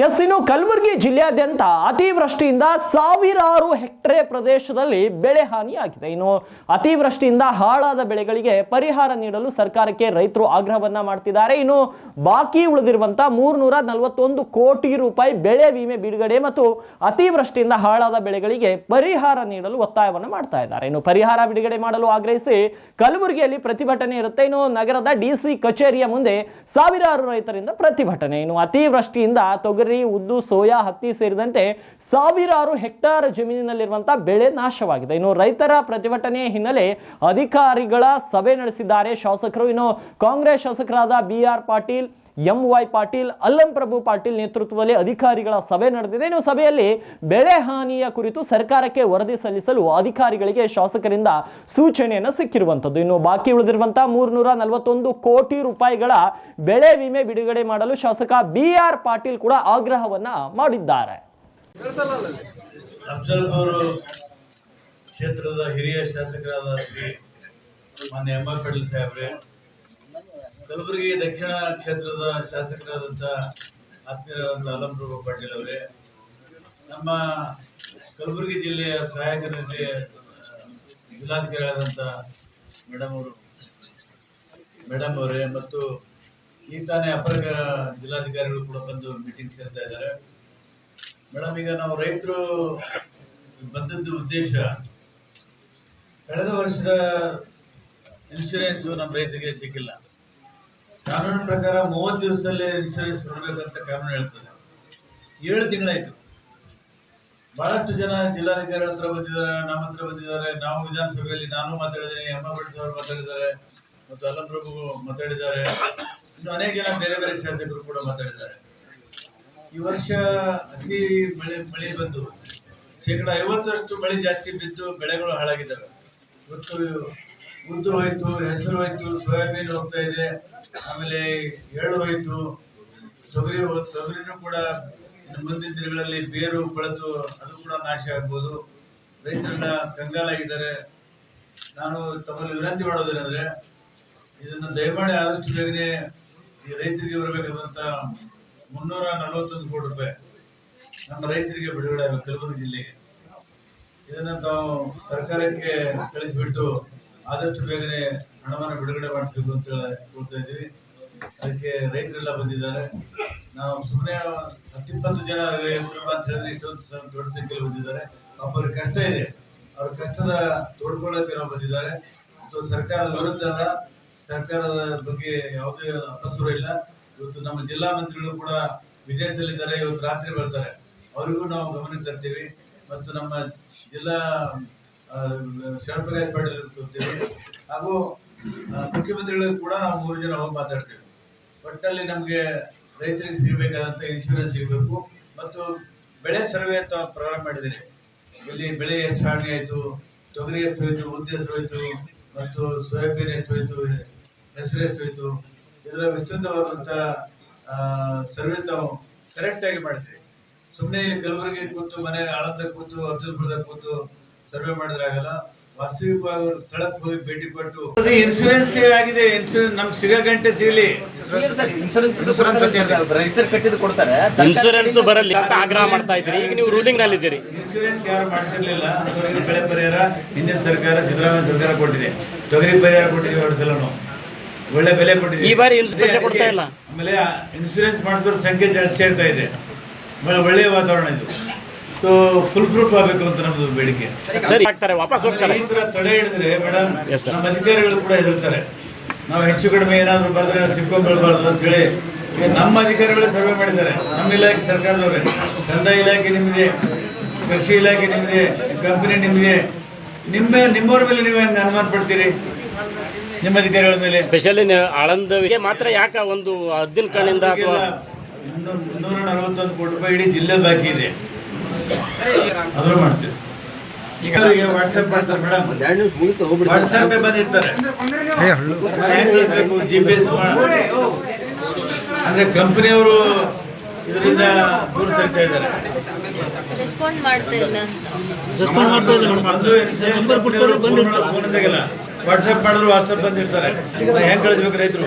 S ಇನ್ನು ಕಲಬುರಗಿ ಜಿಲ್ಲೆಯಾದ್ಯಂತ ಅತಿವೃಷ್ಟಿಯಿಂದ ಸಾವಿರಾರು ಹೆಕ್ಟರೆ ಪ್ರದೇಶದಲ್ಲಿ ಬೆಳೆ ಹಾನಿಯಾಗಿದೆ. ಇನ್ನು ಅತಿವೃಷ್ಟಿಯಿಂದ ಹಾಳಾದ ಬೆಳೆಗಳಿಗೆ ಪರಿಹಾರ ನೀಡಲು ಸರ್ಕಾರಕ್ಕೆ ರೈತರು ಆಗ್ರಹವನ್ನ ಮಾಡ್ತಿದ್ದಾರೆ. ಇನ್ನು ಬಾಕಿ ಉಳಿದಿರುವಂತಹ ಮೂರ್ನೂರ ನಲವತ್ತೊಂದು ಕೋಟಿ ರೂಪಾಯಿ ಬೆಳೆ ವಿಮೆ ಬಿಡುಗಡೆ ಮತ್ತು ಅತಿವೃಷ್ಟಿಯಿಂದ ಹಾಳಾದ ಬೆಳೆಗಳಿಗೆ ಪರಿಹಾರ ನೀಡಲು ಒತ್ತಾಯವನ್ನು ಮಾಡ್ತಾ ಇದ್ದಾರೆ. ಇನ್ನು ಪರಿಹಾರ ಬಿಡುಗಡೆ ಮಾಡಲು ಆಗ್ರಹಿಸಿ ಕಲಬುರಗಿಯಲ್ಲಿ ಪ್ರತಿಭಟನೆ ಇರುತ್ತೆ. ಇನ್ನು ನಗರದ ಡಿಸಿ ಕಚೇರಿಯ ಮುಂದೆ ಸಾವಿರಾರು ರೈತರಿಂದ ಪ್ರತಿಭಟನೆ. ಇನ್ನು ಅತಿವೃಷ್ಟಿಯಿಂದ ತೊಗರಿ ಉದ್ದು, ಸೋಯಾ, ಹತ್ತಿ ಸೇರಿದಂತೆ ಸಾವಿರಾರು ಹೆಕ್ಟಾರ್ ಜಮೀನಿನಲ್ಲಿರುವಂತಹ ಬೆಳೆ ನಾಶವಾಗಿದೆ. ಇನ್ನು ರೈತರ ಪ್ರತಿಭಟನೆ ಹಿನ್ನೆಲೆ ಅಧಿಕಾರಿಗಳ ಸಭೆ ನಡೆಸಿದ್ದಾರೆ ಶಾಸಕರು. ಇನ್ನು ಕಾಂಗ್ರೆಸ್ ಶಾಸಕರಾದ B R Patil M Y Patil, Allam Prabhu Patil ನೇತೃತ್ವದಲ್ಲಿ ಅಧಿಕಾರಿಗಳ ಸಭೆ ನಡೆದಿದೆ. ಇನ್ನು ಸಭೆಯಲ್ಲಿ ಬೆಳೆ ಹಾನಿಯ ಕುರಿತು ಸರ್ಕಾರಕ್ಕೆ ವರದಿ ಸಲ್ಲಿಸಲು ಅಧಿಕಾರಿಗಳಿಗೆ ಶಾಸಕರಿಂದ ಸೂಚನೆಯನ್ನು ಸಿಕ್ಕಿರುವಂಥದ್ದು. ಇನ್ನು ಬಾಕಿ ಉಳಿದಿರುವಂತಹ ಮೂರ್ನೂರ ನಲವತ್ತೊಂದು ಕೋಟಿ ರೂಪಾಯಿಗಳ ಬೆಳೆ ವಿಮೆ ಬಿಡುಗಡೆ ಮಾಡಲು ಶಾಸಕ ಬಿ ಆರ್ ಪಾಟೀಲ್ ಕೂಡ ಆಗ್ರಹವನ್ನ ಮಾಡಿದ್ದಾರೆ. ಕ್ಷೇತ್ರದ ಹಿರಿಯ ಶಾಸಕರಾದ ಮಾನ್ಯ ಎಂ ಸಾಹೇಬ್ರೆ ಕಲಬುರಗಿ ದಕ್ಷಿಣ ಕ್ಷೇತ್ರದ ಶಾಸಕರಾದಂಥ ಆತ್ಮೀಯರಾದಂಥ ಅಲಂಪ್ರಭು ಪಾಟೀಲ್ ಅವರೇ, ನಮ್ಮ ಕಲಬುರಗಿ ಜಿಲ್ಲೆಯ ಸಹಾಯಕ ನಿಧಿ ಜಿಲ್ಲಾಧಿಕಾರಿಗಳಾದಂಥ ಮೇಡಮ್ ಅವರು, ಮೇಡಮ್ ಅವರೇ ಮತ್ತು ಈ ತಾನೇ ಅಪರ ಜಿಲ್ಲಾಧಿಕಾರಿಗಳು ಕೂಡ ಬಂದು ಮೀಟಿಂಗ್ ಸೇರ್ತಾ ಇದ್ದಾರೆ. ಮೇಡಮ್, ಈಗ ನಾವು ರೈತರು ಬಂದದ್ದು ಉದ್ದೇಶ, ಕಳೆದ ವರ್ಷದ ಇನ್ಶೂರೆನ್ಸ್ ನಮ್ಮ ರೈತರಿಗೆ ಸಿಕ್ಕಿಲ್ಲ. ಕಾನೂನು ಪ್ರಕಾರ ಮೂವತ್ತು ದಿವಸದಲ್ಲಿ ಇನ್ಶೂರೆನ್ಸ್ ಕೊಡಬೇಕಂತ ಕಾನೂನು ಹೇಳ್ತದೆ. ಏಳು ತಿಂಗಳಾಯ್ತು. ಬಹಳಷ್ಟು ಜನ ಜಿಲ್ಲಾಧಿಕಾರಿ ಹತ್ರ ಬಂದಿದ್ದಾರೆ, ನಮ್ಮ ಹತ್ರ ಬಂದಿದ್ದಾರೆ. ನಾವು ವಿಧಾನಸಭೆಯಲ್ಲಿ ನಾನು ಮಾತಾಡಿದ್ದೇನೆ ಎಮ್ಮ ಅವರು ಮಾತಾಡಿದ್ದಾರೆ, ಮತ್ತು ಅಲ್ಲಂ ಪ್ರಭು ಮಾತಾಡಿದ್ದಾರೆ. ಇನ್ನು ಅನೇಕ ಜನ ಬೇರೆ ಬೇರೆ ಶಾಸಕರು ಕೂಡ ಮಾತಾಡಿದ್ದಾರೆ. ಈ ವರ್ಷ ಅತಿ ಮಳೆ ಮಳೆ ಬಂದು ಶೇಕಡ ಐವತ್ತರಷ್ಟು ಮಳೆ ಜಾಸ್ತಿ ಬಿದ್ದು ಬೆಳೆಗಳು ಹಾಳಾಗಿದ್ದಾವೆ. ಇವತ್ತು ಉದ್ದು ಹೋಯ್ತು, ಹೆಸರು ಹೋಯ್ತು, ಸೋಯಾಬೀನ್ ಹೋಗ್ತಾ ಇದೆ. ಆಮೇಲೆ ಎಳ್ಳು ಹೋಯ್ತು. ತೊಗರಿ ತೊಗರಿನೂ ಕೂಡ ಮುಂದಿನ ದಿನಗಳಲ್ಲಿ ಬೇರು ಬಳತು ಅದು ಕೂಡ ನಾಶ ಆಗ್ಬೋದು. ರೈತರೆಲ್ಲ ಕಂಗಾಲಾಗಿದ್ದಾರೆ. ನಾನು ತಮ್ಮಲ್ಲಿ ವಿನಂತಿ ಮಾಡೋದೇನೆಂದ್ರೆ, ಇದನ್ನು ದಯಮಾಡಿ ಆದಷ್ಟು ಬೇಗನೆ ಈ ರೈತರಿಗೆ ಬರಬೇಕಾದಂತ ಮುನ್ನೂರ ನಲವತ್ತೊಂದು ಕೋಟಿ ರೂಪಾಯಿ ನಮ್ಮ ರೈತರಿಗೆ ಬಿಡುಗಡೆ ಆಗಬೇಕು ಕಲಬುರಗಿ ಜಿಲ್ಲೆಗೆ. ಇದನ್ನು ತಾವು ಸರ್ಕಾರಕ್ಕೆ ಕಳಿಸಿಬಿಟ್ಟು ಆದಷ್ಟು ಬೇಗನೆ ಹಣವನ್ನು ಬಿಡುಗಡೆ ಮಾಡಿಸ್ಬೇಕು ಅಂತ ಹೇಳ್ತಾ ಇದ್ದೀವಿ. ಅದಕ್ಕೆ ರೈತರೆಲ್ಲ ಬಂದಿದ್ದಾರೆ. ನಾವು ಸುಮ್ಮನೆ ಹತ್ತಿಪ್ಪತ್ತು ಜನ ಕುಟುಂಬ ಅಂತ ಹೇಳಿದ್ರೆ ಇಷ್ಟೊಂದು ದೊಡ್ಡ ಸಂಖ್ಯೆಯಲ್ಲಿ ಬಂದಿದ್ದಾರೆ. ಪಾಪ ಅವ್ರಿಗೆ ಕಷ್ಟ ಇದೆ. ಅವ್ರ ಕಷ್ಟದ ತೋಡ್ಕೊಳ್ಳೋಕೆ ನಾವು ಬಂದಿದ್ದಾರೆ. ಮತ್ತು ಸರ್ಕಾರದ ವಿರುದ್ಧ ಸರ್ಕಾರದ ಬಗ್ಗೆ ಯಾವುದೇ ಅಪಸುರ ಇಲ್ಲ. ಇವತ್ತು ನಮ್ಮ ಜಿಲ್ಲಾ ಮಂತ್ರಿಗಳು ಕೂಡ ವಿದೇಶದಲ್ಲಿದ್ದಾರೆ, ಇವತ್ತು ರಾತ್ರಿ ಬರ್ತಾರೆ. ಅವರಿಗೂ ನಾವು ಗಮನಕ್ಕೆ ತರ್ತೀವಿ. ಮತ್ತು ನಮ್ಮ ಜಿಲ್ಲಾ ಶರಣಪ್ರಕಾಶ್ ತರ್ತೀವಿ ಹಾಗೂ ಮುಖ್ಯಮಂತ್ರಿಗಳಿಗೂ ಕೂಡ ನಾವು ಮೂರು ಜನ ಹೋಗಿ ಮಾತಾಡ್ತೀವಿ. ಒಟ್ಟಲ್ಲಿ ನಮಗೆ ರೈತರಿಗೆ ಸಿಗಬೇಕಾದಂಥ ಇನ್ಶೂರೆನ್ಸ್ ಸಿಗಬೇಕು. ಮತ್ತು ಬೆಳೆ ಸರ್ವೆ ಅಂತ ಪ್ರಾರಂಭ ಮಾಡಿದ್ದೀನಿ ಇಲ್ಲಿ ಬೆಳೆ ಎಷ್ಟು ಹಾನಿ ಆಯಿತು, ತೊಗರಿ ಎಷ್ಟು ಹೋಯ್ತು, ಉದ್ದೆ ಎಷ್ಟು ಹೋಯ್ತು, ಮತ್ತು ಸೋಯಾಬೀನ್ ಎಷ್ಟು ಹೋಯ್ತು, ಹೆಸರು ಎಷ್ಟು ಹೋಯ್ತು ಇದರ ವಿಸ್ತೃತವಾದಂಥ ಸರ್ವೆ ತಾವು ಕರೆಕ್ಟಾಗಿ ಮಾಡಿದ್ರಿ ಸುಮ್ಮನೆ ಇಲ್ಲಿ ಕಲಬುರಗಿ ಕೂತು, ಮನೆ ಆಳಂದ ಕೂತು ಅಫಜಲ್ಪುರದಾಗ ಕೂತು ಸರ್ವೆ ಮಾಡಿದ್ರೆ ವಾಸ್ತವಿಕವಾಗಿ ಸ್ಥಳಕ್ಕೆ ಹೋಗಿ ಭೇಟಿ ಕೊಟ್ಟು. ಇನ್ಶೂರೆನ್ಸ್ ಆಗಿದೆ ಇನ್ಶೂರೆನ್ಸ್ ನಮ್ಗೆ ಸಿಗೋ ಗಂಟೆ ಸಿಗಲಿ. ರೈತರು ಕಟ್ಟಿದ್ದು ಕೊಡ್ತಾರೆ. ಇನ್ಶೂರೆನ್ಸ್ ಬರಲಿ ಅಂತ ಆಗ್ರಹ ಮಾಡ್ತಾ ಇದ್ರಿ ಈಗ ನೀವು ರೂಲಿಂಗ್ನಲ್ಲಿ ಇದ್ದೀರಿ. ಇನ್ಶೂರೆನ್ಸ್ ಯಾರು ಮಾಡಿಸಿರ್ಲಿಲ್ಲ? ಬೆಳೆ ಪರಿಹಾರ ಹಿಂದಿನ ಸರ್ಕಾರ ಸಿದ್ದರಾಮಯ್ಯ ಸರ್ಕಾರ ಕೊಟ್ಟಿದೆ. ತೊಗರಿ ಪರಿಹಾರ ಕೊಟ್ಟಿದೆ ಎರಡು ಸಲ ನಾವು ಒಳ್ಳೆ ಬೆಲೆ ಕೊಟ್ಟಿದೆ. ಈ ಬಾರಿ ಇನ್ಶೂರೆನ್ಸ್ ಕೊಡ್ತಾ ಇಲ್ಲ. ಆಮೇಲೆ ಇನ್ಶೂರೆನ್ಸ್ ಮಾಡಿಸೋರ ಸಂಖ್ಯೆ ಜಾಸ್ತಿ ಆಗ್ತಾ ಇದೆ. ಆಮೇಲೆ ಒಳ್ಳೆಯ ವಾತಾವರಣ ಇದು. ಸೊ ಫುಲ್ ಪ್ರೂಫ್ ಆಗಬೇಕು ಅಂತ ನಮ್ದು ಬೇಡಿಕೆ. ಸರಿ ಆಗ್ತಾರೆ ವಾಪಸ್ ಹೋಗ್ತಾರೆ. ಈ ತರ ತಡೆ ಹಿಡಿದ್ರೆ ಮೇಡಮ್ ನಮ್ಮ ಅಧಿಕಾರಿಗಳು ಕೂಡ ಹೆದರ್ತಾರೆ. ನಾವು ಹೆಚ್ಚು ಕಡಿಮೆ ಏನಾದ್ರು ಬರೆದ್ರೆ ಸಿಕ್ಕೊಂಡ್ಬೀಳ್ಬಾರ್ದು ಅಂತ ಹೇಳಿ. ನಮ್ಮ ಅಧಿಕಾರಿಗಳು ಸರ್ವೆ ಮಾಡಿದ್ದಾರೆ. ನಮ್ಮ ಇಲಾಖೆ ಸರ್ಕಾರದವ್ರೆ. ಕಂದಾಯ ಇಲಾಖೆ ನಿಮ್ಮದೇ ಕೃಷಿ ಇಲಾಖೆ ನಿಮ್ಮದೇ ಕಂಪನಿ ನಿಮ್ಮದೇ ನಿಮ್ಮ ನಿಮ್ಮವ್ರ ಮೇಲೆ ನೀವು ಹೆಂಗೆ ಅನುಮಾನ ಪಡ್ತೀರಿ? ನಿಮ್ಮ ಅಧಿಕಾರಿಗಳ ಮೇಲೆ. ಸ್ಪೆಷಲಿ ಆಳಂದವಿಗೆ ಮಾತ್ರ ಯಾಕೆ ಒಂದು ಹದ್ದಿನ ಕಣ್ಣಿಂದ ಇನ್ನೂರ ಇನ್ನೂ ಮುನ್ನೂರ ನಲವತ್ತೊಂದು ಕೋಟಿ ರೂಪಾಯಿ ಇಡೀ ಜಿಲ್ಲೆ ಬಾಕಿ ಇದೆ. ಅದ್ರ ಮಾಡ್ತೀವಿ. ಈಗ ವಾಟ್ಸಪ್ ಮಾಡ್ತಾರೆ ಮೇಡಮ್. ವಾಟ್ಸಪ್ ಬಂದಿರ್ತಾರೆ. ಜಿ ಪಿ ಎಸ್ ಅಂದ್ರೆ ಕಂಪನಿಯವರು ಇದರಿಂದ ದೂರ ತರ್ತಾ ಇದ್ದಾರೆ. ರೆಸ್ಪಾಂಡ್ ಮಾಡ್ತಾ ಇಲ್ಲ ಫೋನ್ ತೆಗಿಲ್ಲ ವಾಟ್ಸಪ್ ಮಾಡಿದ್ರು ವಾಟ್ಸಪ್ ಬಂದಿರ್ತಾರೆ. ಹೆಂಗ್ ಕಳಿಸ್ಬೇಕು ರೈತರು?